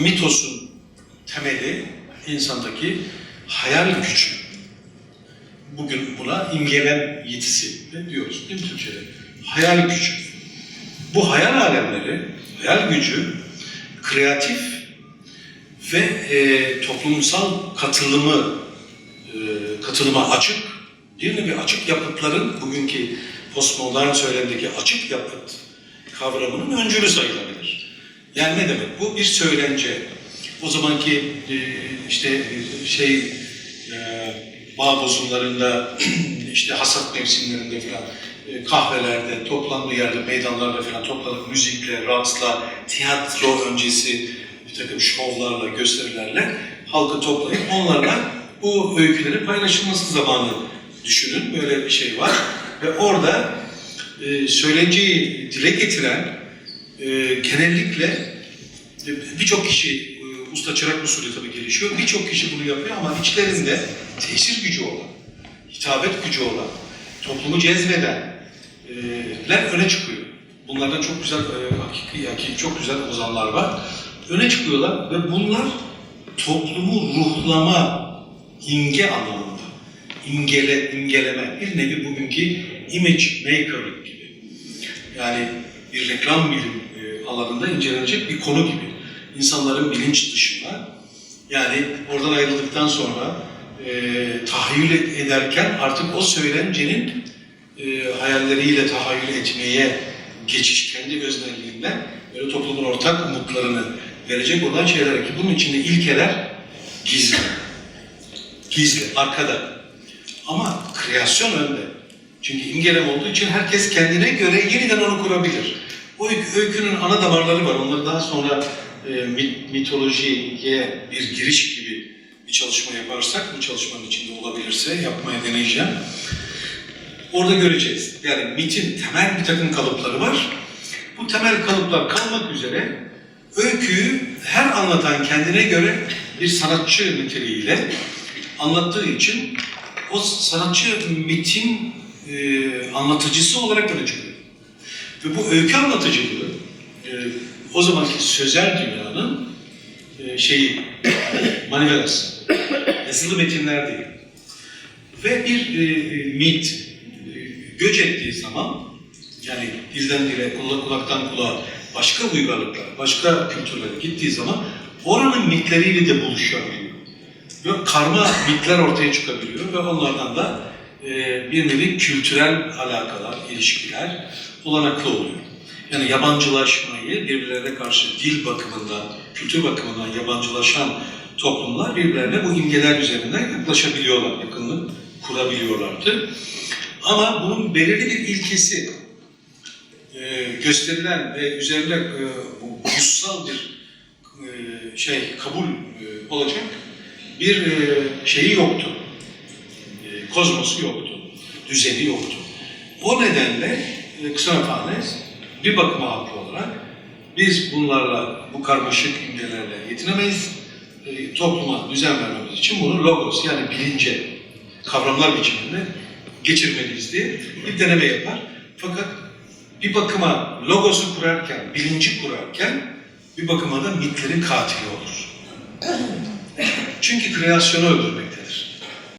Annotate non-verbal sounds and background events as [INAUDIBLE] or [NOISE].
mitosun temeli insandaki hayal gücü. Bugün buna imgelem yetisi diyoruz değil mi Türkçe'de? Hayal gücü. Bu hayal alemleri, hayal gücü kreatif ve e, toplumsal katılımı e, katılıma açık, bir nevi açık yapıtların bugünkü postmodern söylemdeki açık yapıt kavramının öncülü sayılabilir. Yani ne demek? Bu bir söylence. O zamanki e, işte şey e, bağ bozumlarında [CLEARS THROAT] işte hasat mevsimlerinde falan e, kahvelerde, toplandığı yerde, meydanlarda falan toplanıp müzikle, raksla, tiyatro öncesi bir takım şovlarla, gösterilerle halkı toplayıp onlarla bu öykülerin paylaşılması zamanı düşünün. Böyle bir şey var. Ve orada e, söylenceyi dile getiren e, genellikle e, birçok kişi e, usta çırak usulü tabii gelişiyor. Birçok kişi bunu yapıyor ama içlerinde tesir gücü olan, hitabet gücü olan, toplumu cezbeden e, öne çıkıyor. Bunlardan çok güzel, e, hakiki, hakiki çok güzel ozanlar var. Öne çıkıyorlar ve bunlar toplumu ruhlama, imge anlamında, imgele, imgeleme, bir nevi bugünkü image maker'lık gibi. Yani bir reklam bilim e, alanında incelenecek bir konu gibi. İnsanların bilinç dışında, yani oradan ayrıldıktan sonra e, tahayyül ederken artık o söylencenin e, hayalleriyle tahayyül etmeye geçiş kendi öznelliğinden böyle toplumun ortak umutlarını verecek olan şeyler ki bunun içinde ilkeler gizli. Gizli, arkada. Ama kreasyon önde. Çünkü imgelem olduğu için herkes kendine göre yeniden onu kurabilir. Öykü- öykünün ana damarları var. Onları daha sonra e, mit- mitolojiye bir giriş gibi bir çalışma yaparsak, bu çalışmanın içinde olabilirse yapmaya deneyeceğim. Orada göreceğiz. Yani mitin temel bir takım kalıpları var. Bu temel kalıplar kalmak üzere öyküyü her anlatan kendine göre bir sanatçı niteliğiyle anlattığı için o sanatçı mitin e, anlatıcısı olarak öne çıkıyor. Ve bu öykü anlatıcılığı e, o zamanki sözel dünyanın e, şeyi [COUGHS] manivelası. Yazılı metinler değil. Ve bir e, mit e, göç ettiği zaman yani dilden dile, kulak, kulaktan kulağa başka uygarlıklar, başka kültürlere gittiği zaman oranın mitleriyle de buluşabiliyor. Ve karma mitler ortaya çıkabiliyor ve onlardan da e, bir nevi kültürel alakalar, ilişkiler olanaklı oluyor. Yani yabancılaşmayı birbirlerine karşı dil bakımından, kültür bakımından yabancılaşan toplumlar birbirlerine bu imgeler üzerinden yaklaşabiliyorlar, yakınlık kurabiliyorlardı. Ama bunun belirli bir ilkesi e, gösterilen ve üzerine e, bu kutsal bir e, şey kabul e, olacak bir e, şeyi yoktu. Kozmosu yoktu. Düzeni yoktu. O nedenle e, bir bakıma haklı olarak biz bunlarla, bu karmaşık imgelerle yetinemeyiz. E, topluma düzen vermemiz için bunu logos yani bilince, kavramlar biçiminde geçirmeliyiz diye bir deneme yapar. Fakat bir bakıma logosu kurarken, bilinci kurarken bir bakıma da mitlerin katili olur. Çünkü kreasyonu öldürmek